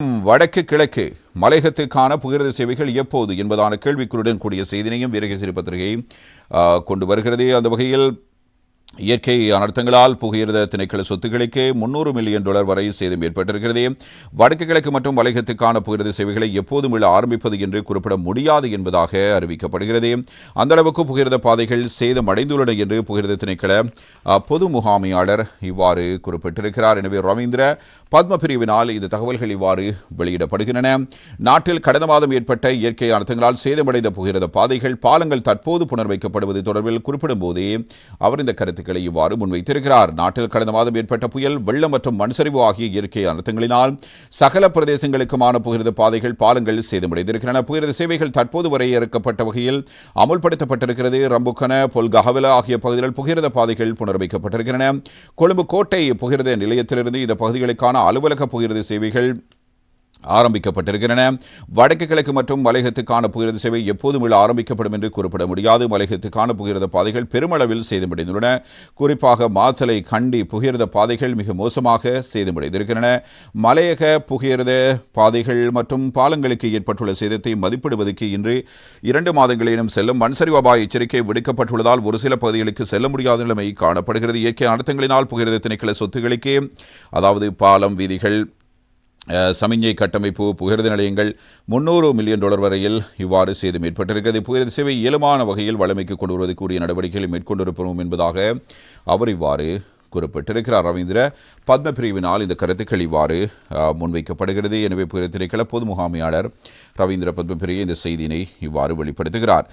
வடக்கு கிழக்கு மலையகத்துக்கான புகிரத சேவைகள் எப்போது என்பதான கேள்விக்குருடன் கூடிய செய்தினையும் வீரகேசரி பத்திரிகை கொண்டு வருகிறது. அந்த வகையில் இயற்கை அனர்த்தங்களால் புகையிரத திணைக்கள சொத்துக்களுக்கு முன்னூறு மில்லியன் டாலர் வரை சேதம் ஏற்பட்டிருக்கிறது. வடக்கு கிழக்கு மற்றும் வலைகத்துக்கான புகிரத சேவைகளை எப்போதும் விழ ஆரம்பிப்பது என்று குறிப்பிட முடியாது என்பதாக அறிவிக்கப்படுகிறது. அந்த அளவுக்கு புகையிரத பாதைகள் சேதம் அடைந்துள்ளன என்று புகிரத திணைக்கள பொது முகாமையாளர் இவ்வாறு குறிப்பிட்டிருக்கிறார். எனவே ரவீந்திர பத்ம பிரிவினால் இந்த தகவல்கள் இவ்வாறு வெளியிடப்படுகின்றன. நாட்டில் கடந்த மாதம் ஏற்பட்ட இயற்கை அனர்த்தங்களால் சேதமடைந்த புகிரத பாதைகள் பாலங்கள் தற்போது புனர்வைக்கப்படுவது தொடர்பில் குறிப்பிடும் போதே அவர் இந்த கருத்து கருத்துக்களை இவ்வாறு முன்வைத்திருக்கிறார். நாட்டில் கடந்த மாதம் ஏற்பட்ட புயல் வெள்ளம் மற்றும் மண்சரிவு ஆகிய இயற்கை அனர்த்தங்களினால் சகல பிரதேசங்களுக்குமான புகிரத பாதைகள் பாலங்கள் சேதமடைந்திருக்கின்றன. புகிரத சேவைகள் தற்போது வரையறுக்கப்பட்ட வகையில் அமுல்படுத்தப்பட்டிருக்கிறது. ரம்புக்கன பொல்கஹவல ஆகிய பகுதிகள் புகிரத பாதைகள் புனர்வைக்கப்பட்டிருக்கின்றன கொழும்பு கோட்டை புகிரத நிலையத்திலிருந்து இந்த பகுதிகளுக்கான அலுவலக புகிரத சேவைகள் ஆரம்பிக்கப்பட்டிருக்கின்றன. வடக்கு கிழக்கு மற்றும் மலையகத்துக்கான புகிரத சேவை எப்போதும் உள்ள ஆரம்பிக்கப்படும் என்று குறிப்பிட முடியாது. மலையகத்துக்கான புகிரத பாதைகள் பெருமளவில் சேதமடைந்துள்ளன. குறிப்பாக மாத்தலை கண்டி புகிரத பாதைகள் மிக மோசமாக சேதமடைந்திருக்கின்றன. மலையக புகிரத பாதைகள் மற்றும் பாலங்களுக்கு ஏற்பட்டுள்ள சேதத்தை மதிப்பிடுவதற்கு இன்று இரண்டு மாதங்களிலும் செல்லும் மண்சரிவு அபாய எச்சரிக்கை விடுக்கப்பட்டுள்ளதால் ஒரு சில பகுதிகளுக்கு செல்ல முடியாத நிலைமை காணப்படுகிறது. இயற்கை அனர்த்தங்களினால் புகிரத திணைக்கள சொத்துகளுக்கு அதாவது பாலம் வீதிகள் சமிஞ்சை கட்டமைப்பு புகிரத நிலையங்கள் முன்னூறு மில்லியன் டாலர் வரையில் இவ்வாறு சேதம் ஏற்பட்டிருக்கிறது. புகிரத சேவை இயலுமான வகையில் வளமைக்கு கொண்டு வருவதற்குரிய நடவடிக்கைகளை மேற்கொண்டிருப்போம் என்பதாக அவர் இவ்வாறு குறிப்பிட்டிருக்கிறார். ரவீந்திர பத்ம பிரிவினால் இந்த கருத்துக்கள் இவ்வாறு முன்வைக்கப்படுகிறது. எனவே புகிரத திணைக்கள பொது முகாமையாளர் ரவீந்திர பத்மபிரிய இந்த செய்தியினை இவ்வாறு வெளிப்படுத்துகிறார்.